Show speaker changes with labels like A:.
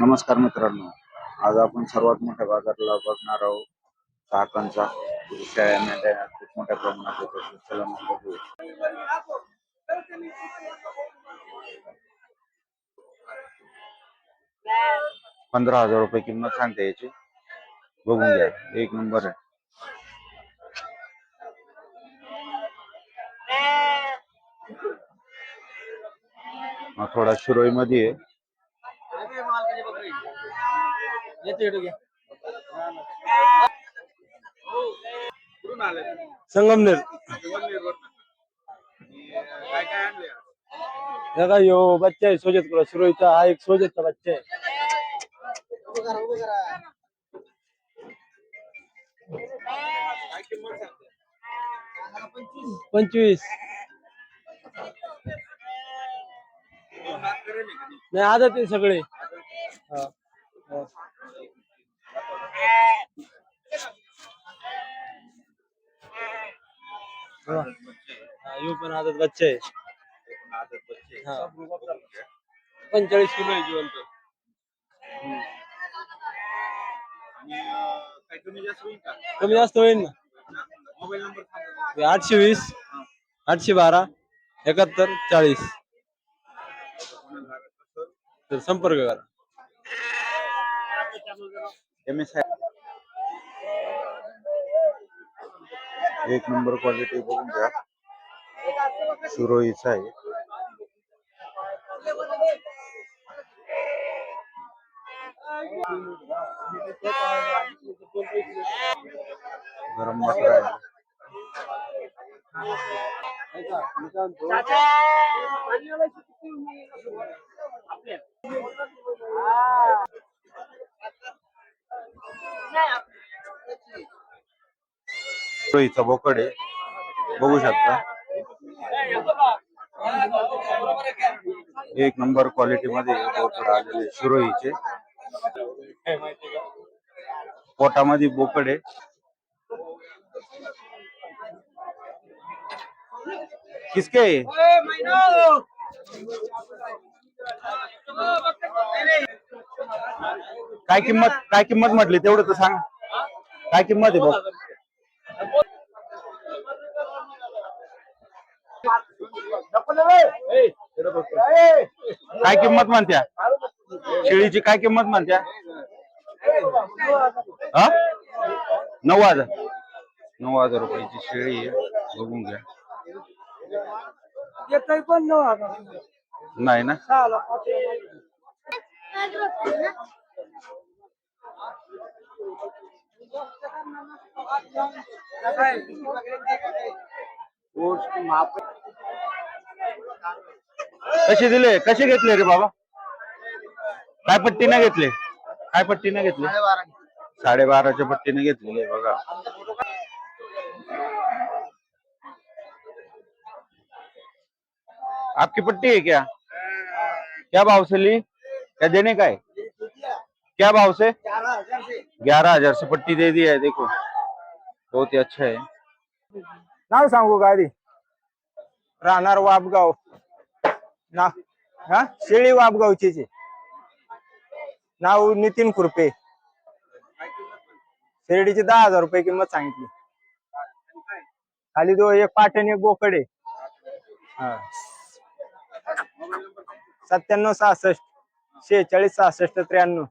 A: नमस्कार मित्रांनो. आज आपण सर्वात मोठ्या बाजाराला बघणार आहोत चाकणचा शेळ्या मेंढ्या खूप मोठ्या प्रमाणात होत असतात. चला मग बघूया. पंधरा हजार रुपये किंमत सांगते याची. बघून घ्या. एक नंबर आहे. थोडा शिरोई मध्ये आहे
B: संगमनेर. दादा यो बच्चा आहे सोजत करा शिरोईचा हा एक सोजतचा बच्चा आहे. पंचवीस. नाही आदत आहे सगळे. यो पण आदत बच्चा आहे. पंचेचाळीस किलो आहे जिवंत. कमी जास्त होईल ना. आठशे वीस आठशे बारा एकाहत्तर चाळीस. तर संपर्क करा.
A: एक नंबर क्वालिटी बघून घ्या. सुरोईचा आहे. गरम मटर आहे. सुरोईचा बोकड आहे. बघू शकता. एक नंबर क्वालिटी मध्ये बोकड आलेले सुरोईचे पोटामध्ये बोकड आहे. किसके? काय किंमत काय किंमत म्हटली? तेवढं तर सांग. काय किंमत आहे बघ. काय किंमत म्हणत्या? शेळीची काय किंमत म्हणत्या? हा? नऊ हजार. नऊ हजार रुपयाची शेळी बघून घ्या.
B: पण
A: नाही ना? कसे दिले? कसे घेतले रे बाबा? काय पट्टीने घेतले? काय पट्टीने घेतले? साडेबाराच्या पट्टीने घेतलेले बघा. आपकी पट्टी है क्या? क्या भाव से ली? क्या देने का है? क्या भाव से? ग्यारह हजार से पट्टी दे दी है देखो। बहुत ही अच्छा है।
B: नाव सांगू गाडी? राहणार वापगाव ना हा? शेळी वापगावची नाव नितीन खुरपे. शेरडीची दहा हजार रुपये किंमत सांगितली. खाली दो एक पाटण एक बोकडे सत्त्याण्णव सहासष्ट शेहेचाळीस सहासष्ट त्र्याण्णव.